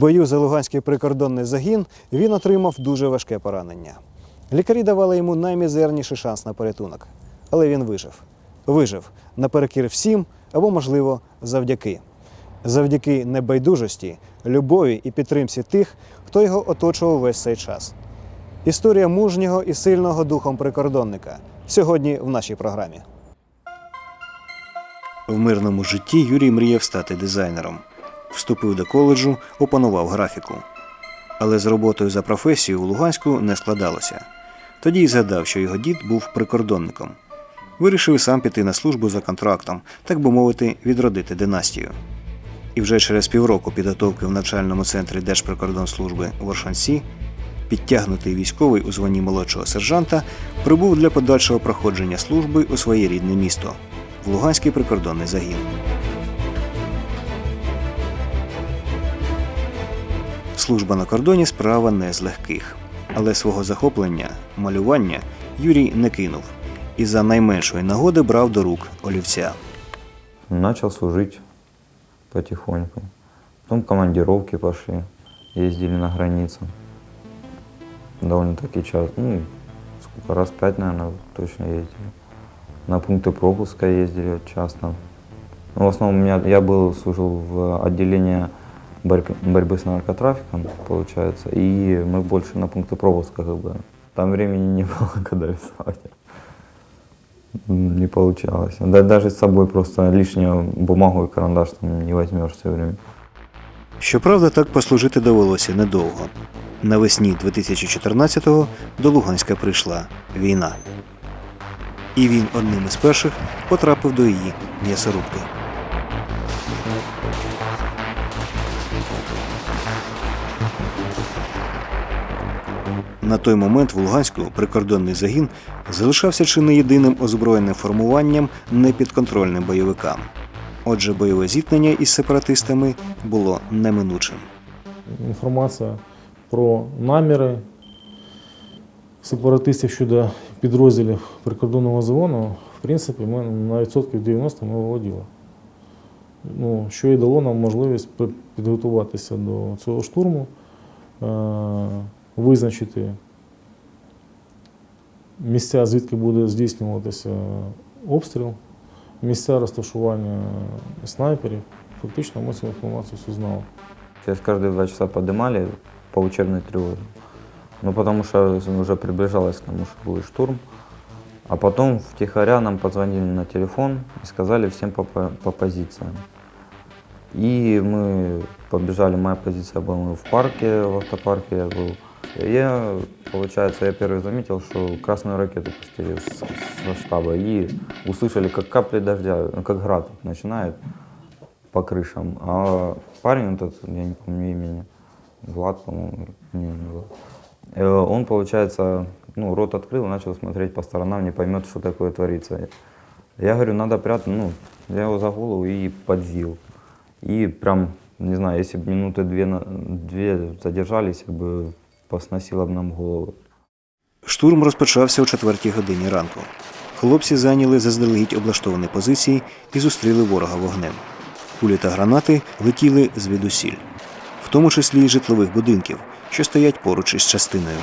бою за Луганський прикордонний загін він отримав дуже важке поранення. Лікарі давали йому наймізерніший шанс на порятунок. Але він вижив. Вижив наперекір всім або, можливо, завдяки. Завдяки небайдужості, любові і підтримці тих, хто його оточував весь цей час. Історія мужнього і сильного духом прикордонника сьогодні в нашій програмі. В мирному житті Юрій мріяв стати дизайнером. Вступив до коледжу, опанував графіку. Але з роботою за професією у Луганську не складалося. Тоді й згадав, що його дід був прикордонником. Вирішив сам піти на службу за контрактом, так би мовити, відродити династію. І вже через півроку підготовки в навчальному центрі Держприкордонслужби в Оршанці підтягнутий військовий у званні молодшого сержанта прибув для подальшого проходження служби у своє рідне місто в Луганський прикордонний загін. Служба на кордоні справа не з легких, але свого захоплення, малювання Юрій не кинув і за найменшої нагоди брав до рук олівця. Начал служить потихоньку. Потом командировки пошли, ездили на границу. Довольно-таки часто, ну, сколько раз, пять, наверное, точно ездили. На пункты пропуска ездили часто. Но в основном у я был, служил в отделении борь- борьбы с наркотрафиком, получается, и мы больше на пункты пропуска как бы. Там времени не было, когда рисовать. М, Не получалось. Да, даже с собой просто лишнюю бумагу и карандаш там не возьмешь все время. Щоправда, так послужити довелося недовго. Навесні 2014-го до Луганська прийшла війна. І він одним із перших потрапив до її м'ясорубки. На той момент в Луганську прикордонний загін залишався чи не єдиним озброєним формуванням непідконтрольним бойовикам. Отже, бойове зіткнення із сепаратистами було неминучим. інформація про наміри сепаратистів щодо підрозділів прикордонного загону, в принципі, ми на відсотків 90 ми володіли. Ну, що і дало нам можливість підготуватися до цього штурму, е, визначити місця, звідки буде здійснюватися обстріл, місця розташування снайперів. Фактично ми цю інформацію всю знали. Через каждые два часа поднимали по учебной тревоге. Ну, потому что уже приближалось к тому, что будет штурм. А потом втихаря нам позвонили на телефон и сказали всем по, по, по позициям. И мы побежали, моя позиция была в парке, в автопарке я был. Я, получается, я первый заметил, что красную ракету пустили со штаба и услышали, как капли дождя, ну, как град начинает по крышам. А парень этот, я не помню имени, Влад, по-моему, не, не. Э, Он, получается, ну, рот открыл начал смотреть по сторонам, не поймет, что такое творится. Я говорю, надо прятать, ну, я его за голову и подзил. И прям, не знаю, если бы минуты две, две задержались, я бы посносило бы нам голову. Штурм розпочався о четвертій годині ранку. Хлопці зайняли заздалегідь облаштовані позиції і зустріли ворога вогнем. Кулі та гранати летіли звідусіль, в тому числі й житлових будинків, що стоять поруч із частиною.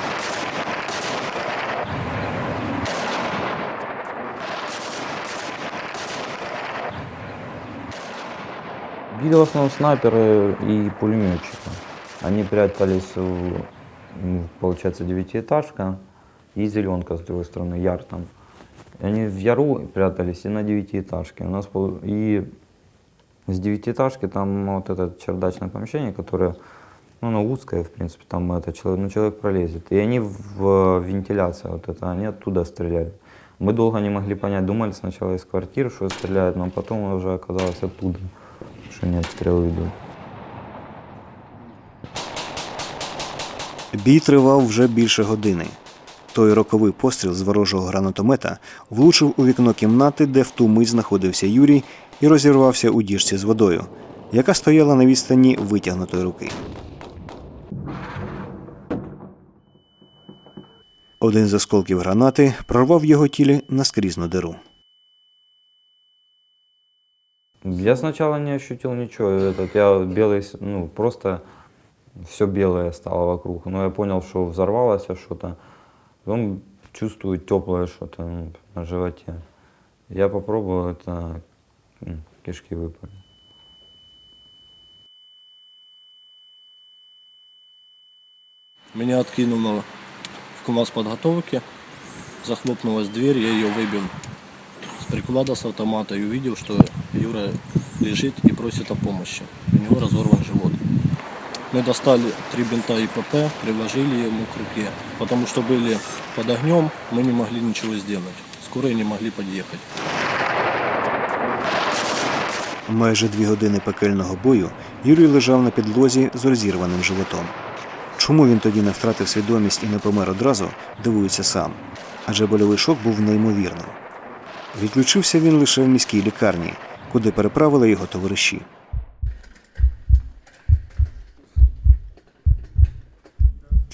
Били в основном снайперы и пулеметчики. Они прятались, в, получается, девятиэтажка и зеленка с другой стороны, яр там. И они в яру прятались и на девятиэтажке. У нас и с девятиэтажки там вот это чердачное помещение, которое, ну, оно узкое, в принципе, там это человек, ну, человек пролезет. И они в вентиляция вот это, они оттуда стреляли. Мы долго не могли понять, думали сначала из квартир, что стреляют, но потом уже оказалось оттуда, что не обстрелы идут. Бій тривав вже більше години. Той роковий постріл з ворожого гранатомета влучив у вікно кімнати, де в ту мить знаходився Юрій, і розірвався у діжці з водою, яка стояла на відстані витягнутої руки. Один з осколків гранати прорвав його тілі наскрізну диру. Я сначала не ощутил. Этот, я белый, ну, просто все белое стало вокруг. Но я понял, что взорвалось что-то. Потом чувствую теплое что-то ну, на животе. Я попробовал, это м, кишки выпали. Меня откинуло в класс подготовки. Захлопнулась дверь, я ее выбил с приклада с автомата и увидел, что Юра лежит и просит о помощи. У него разорван живот. Мы достали три бинта ИПП, приложили ему к руке. Потому что были под огнем, мы не могли ничего сделать. Скорые не могли подъехать. Майже дві години пекельного бою Юрій лежав на підлозі з розірваним животом. Чому він тоді не втратив свідомість і не помер одразу, дивується сам. Адже больовий шок був неймовірним. Відключився він лише в міській лікарні, куди переправили його товариші.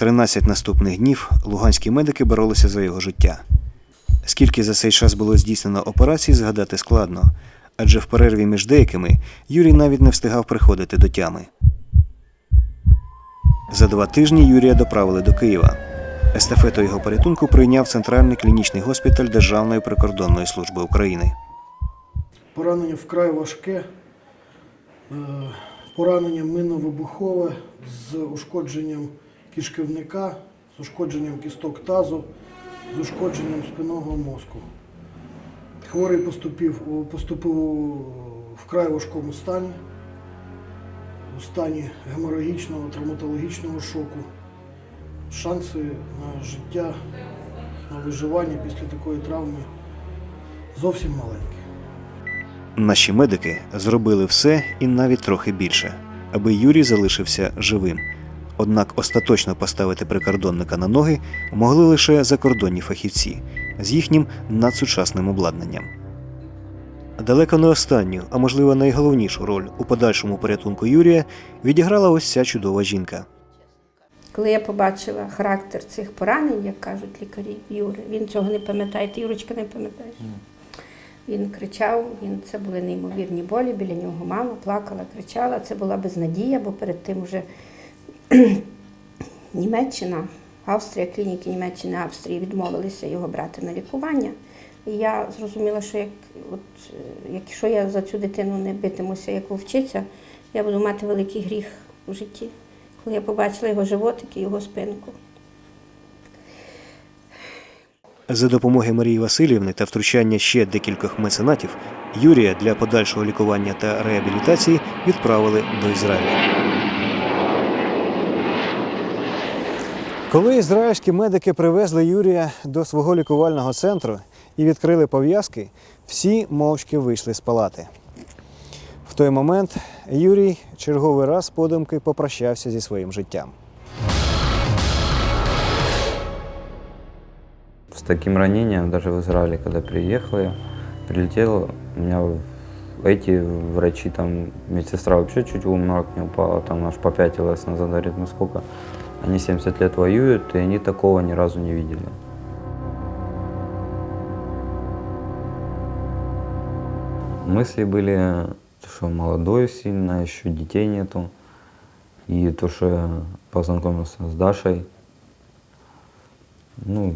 Тринадцять наступних днів луганські медики боролися за його життя. Скільки за цей час було здійснено операцій, згадати складно, адже в перерві між деякими Юрій навіть не встигав приходити до тями. За два тижні Юрія доправили до Києва. Естафету його порятунку прийняв Центральний клінічний госпіталь Державної прикордонної служби України. Поранення вкрай важке. Е, Поранення минно-вибухове з ушкодженням кишківника, з ушкодженням кісток тазу, з ушкодженням спинного мозку. Хворий поступив, поступив у вкрай важкому стані, у стані геморагічного, травматологічного шоку. Шанси на життя, на виживання після такої травми зовсім маленькі. Наші медики зробили все і навіть трохи більше, аби Юрій залишився живим. Однак остаточно поставити прикордонника на ноги могли лише закордонні фахівці з їхнім надсучасним обладнанням. Далеко не останню, а можливо найголовнішу роль у подальшому порятунку Юрія відіграла ось ця чудова жінка. Коли я побачила характер цих поранень, як кажуть лікарі Юри, він цього не пам'ятає, ти Юрочка не пам'ятаєш. Він кричав, він, це були неймовірні болі, біля нього мама плакала, кричала. Це була безнадія, бо перед тим вже Німеччина, Австрія, клініки Німеччини, Австрії відмовилися його брати на лікування. І я зрозуміла, що як, от, якщо я за цю дитину не битимуся, як вовчиця, я буду мати великий гріх у житті. Коли я побачила його животик і його спинку. За допомоги Марії Васильівни та втручання ще декількох меценатів Юрія для подальшого лікування та реабілітації відправили до Ізраїля. Коли ізраїльські медики привезли Юрія до свого лікувального центру і відкрили пов'язки, всі мовчки вийшли з палати. В той момент Юрій черговий раз подумки попрощався зі своїм життям. С таким ранением, даже в Израиле, когда приехал я, прилетел, у меня эти врачи, там, медсестра вообще чуть в обморок не упала, там аж попятилась назад, говорит, ну сколько, они 70 лет воюют, и они такого ни разу не видели. Мысли были, что молодой сильно, еще детей нету, и то, что я познакомился с Дашей, ну,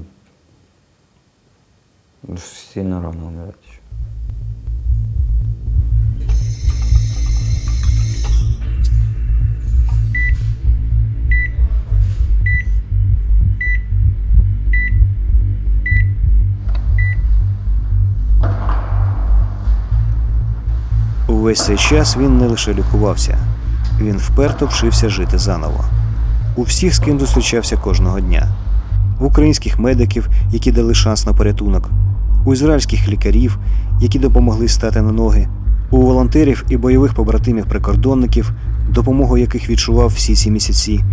Сильно рано умирать еще. Увесь цей час він не лише лікувався, він вперто вчився жити заново. У всіх, з ким зустрічався кожного дня, в українських медиків, які дали шанс на порятунок, у ізраїльських лікарів, які допомогли стати на ноги, у волонтерів і бойових побратимів прикордонників, допомогу яких відчував всі ці місяці,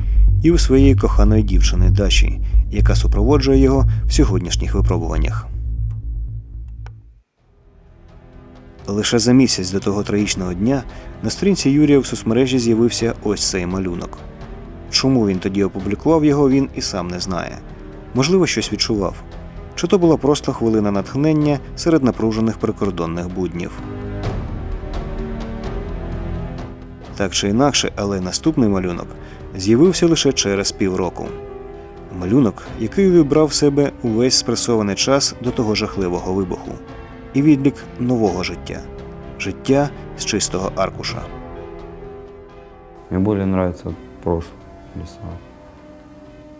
і у своєї коханої дівчини Даші, яка супроводжує його в сьогоднішніх випробуваннях. Лише за місяць до того трагічного дня на сторінці Юрія в соцмережі з'явився ось цей малюнок. Чому він тоді опублікував його, він і сам не знає. Можливо, щось відчував. Чи то була просто хвилина натхнення серед напружених прикордонних буднів. Так чи інакше, але наступний малюнок з'явився лише через півроку. Малюнок, який вибрав в себе увесь спресований час до того жахливого вибуху, і відлік нового життя життя з чистого аркуша. Мне более нравится прошлое рисовать.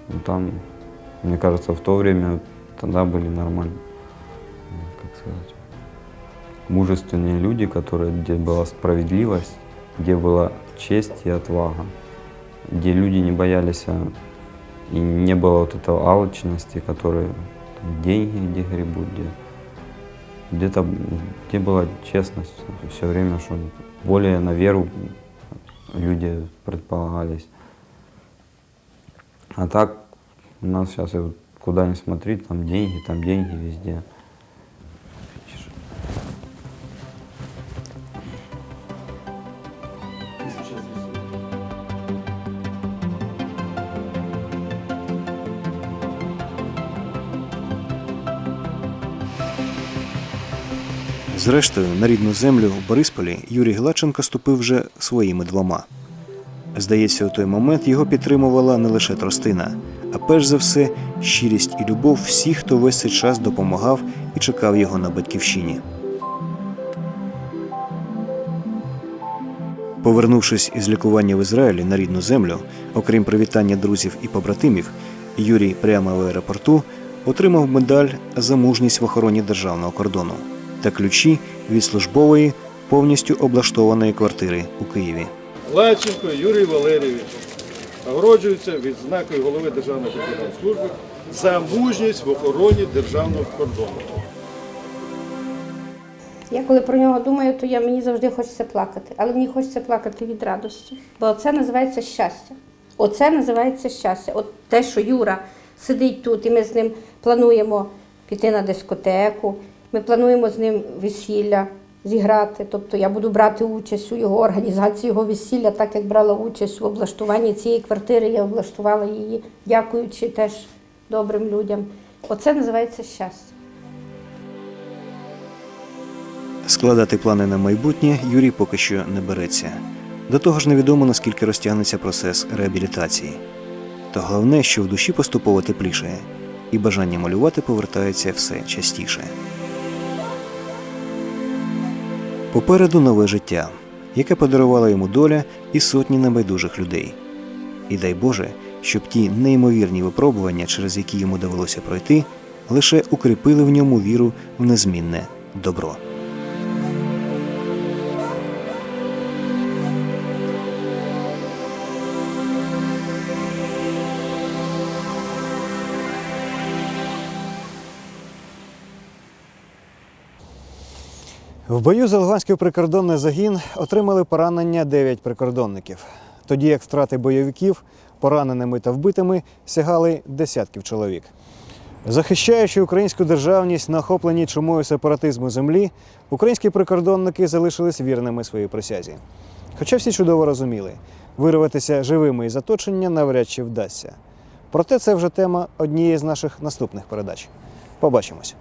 Ну, там, мне кажется, в то время тогда были нормальные, м, как сказать, мужественные люди, которые, где была справедливость, где была честь и отвага, где люди не боялись а, и не было вот этого алчности, которые там, деньги где гребут, где где-то где была честность все время, что более на веру люди предполагались. А так у нас сейчас куда ни смотри, там деньги, там деньги везде. Зрештою, на рідну землю в Борисполі Юрій Гладченко ступив вже своїми двома. Здається, у той момент його підтримувала не лише тростина, а перш за все щирість і любов всіх, хто весь цей час допомагав і чекав його на батьківщині. Повернувшись із лікування в Ізраїлі на рідну землю, окрім привітання друзів і побратимів, Юрій прямо в аеропорту отримав медаль за мужність в охороні державного кордону та ключі від службової повністю облаштованої квартири у Києві. Лаченко Юрій Валерійович нагороджується відзнакою голови Державної прикордонної служби за мужність в охороні державного кордону. Я коли про нього думаю, то я, мені завжди хочеться плакати. Але мені хочеться плакати від радості. Бо це називається щастя. Оце називається щастя. От те, що Юра сидить тут, і ми з ним плануємо піти на дискотеку, ми плануємо з ним весілля зіграти. Тобто я буду брати участь у його організації його весілля, так як брала участь у облаштуванні цієї квартири. Я облаштувала її, дякуючи теж добрим людям. Оце називається щастя. Складати плани на майбутнє Юрій поки що не береться. До того ж, невідомо наскільки розтягнеться процес реабілітації. Та головне, що в душі поступово теплішає, і бажання малювати повертається все частіше. Попереду нове життя, яке подарувала йому доля і сотні небайдужих людей. І дай Боже, щоб ті неймовірні випробування, через які йому довелося пройти, лише укріпили в ньому віру в незмінне добро. В бою за Луганський прикордонний загін отримали поранення 9 прикордонників, тоді як втрати бойовиків пораненими та вбитими сягали десятків чоловік. Захищаючи українську державність на охопленій чумою сепаратизму землі, українські прикордонники залишились вірними своїй присязі. Хоча всі чудово розуміли, вирватися живими із оточення навряд чи вдасться. Проте це вже тема однієї з наших наступних передач. Побачимось.